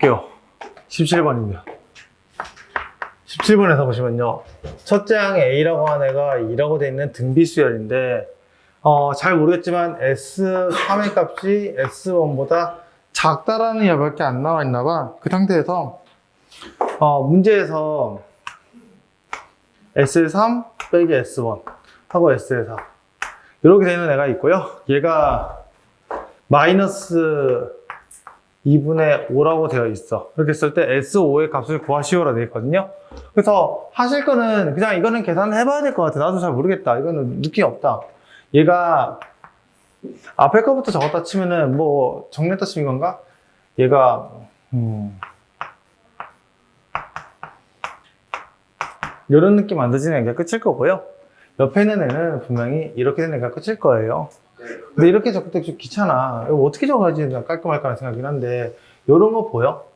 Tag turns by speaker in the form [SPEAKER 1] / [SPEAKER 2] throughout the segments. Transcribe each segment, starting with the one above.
[SPEAKER 1] 볼게요. 17번입니다. 17번에서 보시면요. 첫째 항에 A라고 하는 애가 2라고 되어 있는 등비수열인데, 어, 잘 모르겠지만 S3의 값이 S1보다 작다라는 여밖에 안 나와 있나 봐. 그 상태에서, 어, 문제에서 S3 빼기 S1 하고 S4 이렇게 되는 애가 있고요. 얘가 마이너스 2분의 5라고 되어 있어. 이렇게 했을 때 S5의 값을 구하시오라 되어 있거든요. 그래서 하실 거는 그냥 이거는 계산을 해봐야 될 것 같아. 나도 잘 모르겠다. 이거는 느낌이 없다. 얘가 앞에 거부터 적었다 치면은 뭐 정리했다 치는 건가? 얘가 음 이런 느낌 안 드지는 애가 끝일 거고요. 옆에 있는 애는 분명히 이렇게 된 애가 끝일 거예요. 근데 이렇게 적을 때좀 귀찮아. 이거 어떻게 적어야지 깔끔할까라는 생각이긴 한데, 요런 거 보여?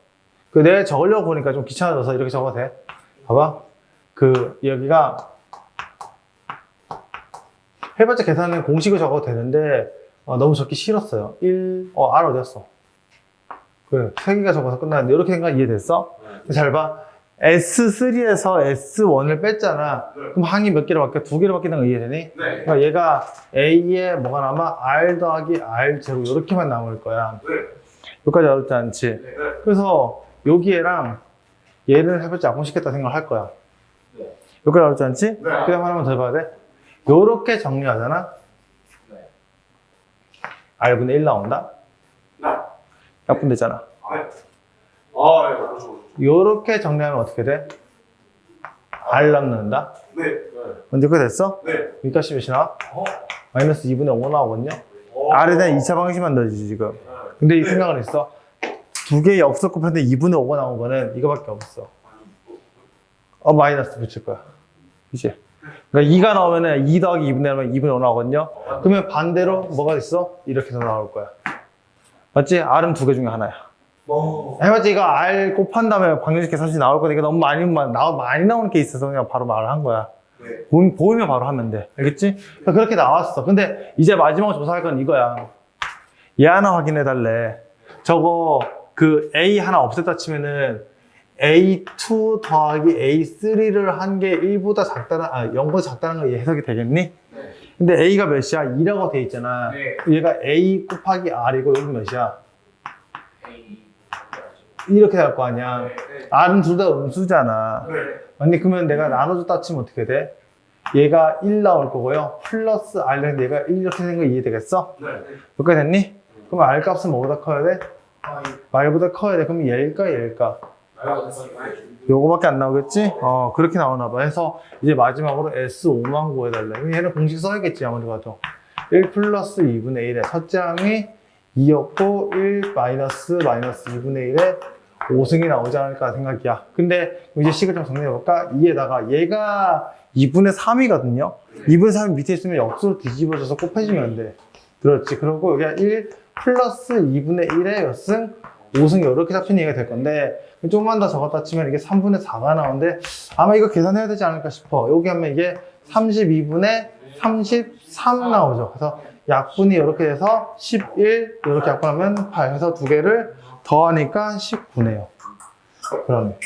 [SPEAKER 1] 그 내가 적으려고 보니까 좀 귀찮아져서 이렇게 적어도 돼. 봐봐. 그, 여기가, 해봤자 계산은 공식을 적어도 되는데, 어, 너무 적기 싫었어요. 1, 어, R 어디였어? 그, 세 개가 적어서 끝나는데, 이렇게 생각 이해됐어? 잘 봐. S3에서 S1을 뺐잖아. 그럼 항이 몇 개로 바뀌어? 두 개로 바뀌는 거 이해되니?
[SPEAKER 2] 네.
[SPEAKER 1] 그러니까 얘가 A에 뭐가 남아? R 더하기 R 제로 이렇게만 남을 거야.
[SPEAKER 2] 네.
[SPEAKER 1] 여기까지 어렵지 않지?
[SPEAKER 2] 네.
[SPEAKER 1] 그래서 여기에랑 얘를 해봤자 약분시켰다 생각을 할 거야. 여기까지 어렵지 않지?
[SPEAKER 2] 네.
[SPEAKER 1] 그 다음 하나만 더 해봐야 돼. 요렇게 정리하잖아?
[SPEAKER 2] 네.
[SPEAKER 1] R분의 1 나온다?
[SPEAKER 2] 네.
[SPEAKER 1] 약분되잖아.
[SPEAKER 2] 아, 네. 아. 그렇죠.
[SPEAKER 1] 요렇게 정리하면 어떻게 돼? R 남는다?
[SPEAKER 2] 네. 네.
[SPEAKER 1] 언제 그 됐어?
[SPEAKER 2] 네.
[SPEAKER 1] 여기까지 몇이 나와?
[SPEAKER 2] 어?
[SPEAKER 1] 마이너스 2분의 5 나오거든요?
[SPEAKER 2] 어.
[SPEAKER 1] R에 대한 2차 방식만 넣어주지 지금.
[SPEAKER 2] 네.
[SPEAKER 1] 근데 이 생각을 했어. 두 개의 엽서 곱했는데 2분의 5가 나온 거는 이거밖에 없어. 어, 마이너스 붙일 거야. 그치? 그러니까 2가 나오면은 2 더하기 2분의 1하면 2분의 5 나오거든요. 그러면 반대로 뭐가 있어? 이렇게 해서 나올 거야. 맞지? R은 두 개 중에 하나야.
[SPEAKER 2] 어.
[SPEAKER 1] 해봤지? 이거 R 곱한 다음에 방정식 계산식 나올 거니까 너무 많이, 마- 나, 많이 나오는 게 있어서 그냥 바로 말을 한 거야.
[SPEAKER 2] 네.
[SPEAKER 1] 보, 보이면 바로 하면 돼. 알겠지? 그러니까 그렇게 나왔어. 근데 이제 마지막 조사할 건 이거야. 얘 하나 확인해 달래. 저거 그 A 하나 없앴다 치면은 A2 더하기 A3를 한 게 1보다 작다는, 아, 0보다 작다는 거 해석이 되겠니?
[SPEAKER 2] 네.
[SPEAKER 1] 근데 A가 몇이야? 2라고 돼 있잖아.
[SPEAKER 2] 네.
[SPEAKER 1] 얘가 A 곱하기 R이고 여기 몇이야? 이렇게 될거 아니야.
[SPEAKER 2] 네. 네.
[SPEAKER 1] R은 둘 다 음수잖아.
[SPEAKER 2] 네.
[SPEAKER 1] 아니 그러면 내가 나눠줬다 치면 어떻게 돼? 얘가 1 나올 거고요. 플러스 R인데 얘가 1 이렇게 되는 거 이해되겠어?
[SPEAKER 2] 네.
[SPEAKER 1] 여기까지 됐니? 그럼 R 값은 뭐보다 커야 돼? 말보다 커야 돼. 그럼 얘일까 얘일까? 요거밖에 안 나오겠지? 어 그렇게 나오나 봐. 해서 이제 마지막으로 S5만 구해달래. 얘는 공식 써야겠지 아무리 봐도. 1 플러스 2분의 1에 첫째 항이 2였고 1 마이너스 마이너스 2분의 1에 5승이 나오지 않을까 생각이야. 근데 이제 식을 좀 정리해볼까? 2에다가 얘가 2분의 3이거든요. 2분의 3이 밑에 있으면 역수로 뒤집어져서 곱해지면 돼. 그렇지. 그리고 여기가 1 플러스 2분의 1의 몇 승? 5승 이렇게 잡힌 얘기가 될 건데 조금만 더 적었다 치면 이게 3분의 4가 나오는데 아마 이거 계산해야 되지 않을까 싶어. 여기 하면 이게 32분의 33 나오죠. 그래서 약분이 이렇게 돼서 11 이렇게 약분하면 8 해서 두 개를 더하니까 19네요. 그러면